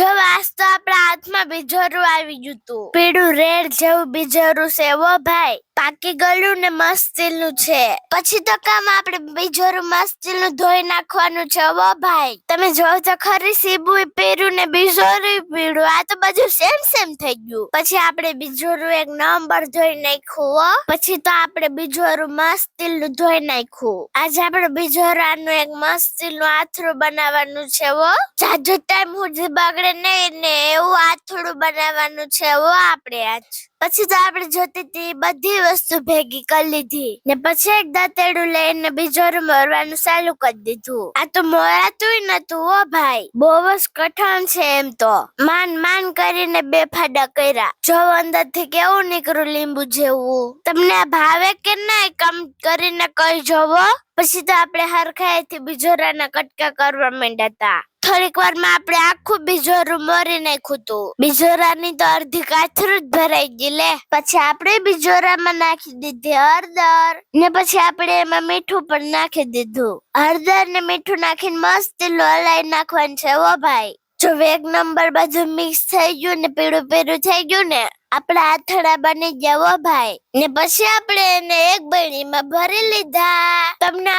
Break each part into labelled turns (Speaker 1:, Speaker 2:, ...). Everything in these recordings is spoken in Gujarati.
Speaker 1: જો આજ તો આપણા હાથમાં બીજોરું આવી ગયું તું. પીળું રેડ જેવું બીજોરું છે. વો ભાઈ, પાકી ગળું ને મસ્તીલું છે. પછી તો કામ આપણે બીજોરું મસ્તીલું ધોઈ નાખવાનું છે. વો ભાઈ, તમે જોવો તો ખરી સીબુય પીરું ને બીજોરું પીળું. આ તો બધું સેમ સેમ થઈ ગયું. પછી આપણે બીજોરું એક નંબર ધોઈ નાખ્યું હો પછી તો આપણે બીજોરું મસ્તીલું ધોઈ નાખ્યું. આજે આપણે બીજોરાનું એક મસ્તીલું આથરું બનાવવાનું છે, વો. જાજો ટાઈમ સુધી બગડે નહીં ને એવું આથોડું બનાવવાનું છે એવું આપણે આજ. પછી તો આપણે જોતી હતી બધી વસ્તુ ભેગી કરી લીધી. ને પછી એક દાંતેડું લઈને બીજોરું મોરવાનું ચાલુ કરી દીધું. આ તો મોરાતું નતું ઓ ભાઈ. બહુ જ કઠણ છે એમ તો. માન માન કરીને બે ફાડા કર્યા. જો અંદરથી કેવું નીકળ્યું લીંબુ જેવું. તમને ભાવે કે ના કમ કરીને કઈ જોવો પછી તો આપણે હરખાઈથી બીજોરાના કટકા કરવા માંડ્યા હતા થોડીક વારમાં આપણે આખું બીજોરું મોરી નાખ્યું હતું બીજોરાની તો અડધી કાથરું જ ભરાઈ ગઈ લે. પછી આપણે બીજોરામાં નાખી દીધી હળદર. ને પછી આપણે એમાં મીઠું પણ નાખી દીધું. હળદર ને મીઠું નાખીને મસ્ત લોલાઈ નાખવાનું છે ઓ ભાઈ. જો એક નંબર બધું મિક્સ થઈ ગયું ને પીળું પીળું થઈ ગયું ને, આપણા આથડા બની ગયા હો ભાઈ. ને પછી આપણે એને એક બરણીમાં ભરી લીધા. તમને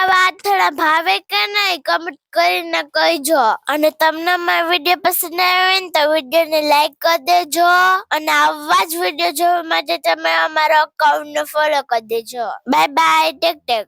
Speaker 1: આવા ભાવે કે નહીં કમેન્ટ કરીને કહીજો. અને તમને મારો વીડિયો પસંદ આવે ને, તો વિડીયોને લાઈક કરી દેજો. અને આવા જ વીડિયો જોવા માટે તમે અમારા અકાઉન્ટને ફોલો કરી દેજો. Bye bye take tech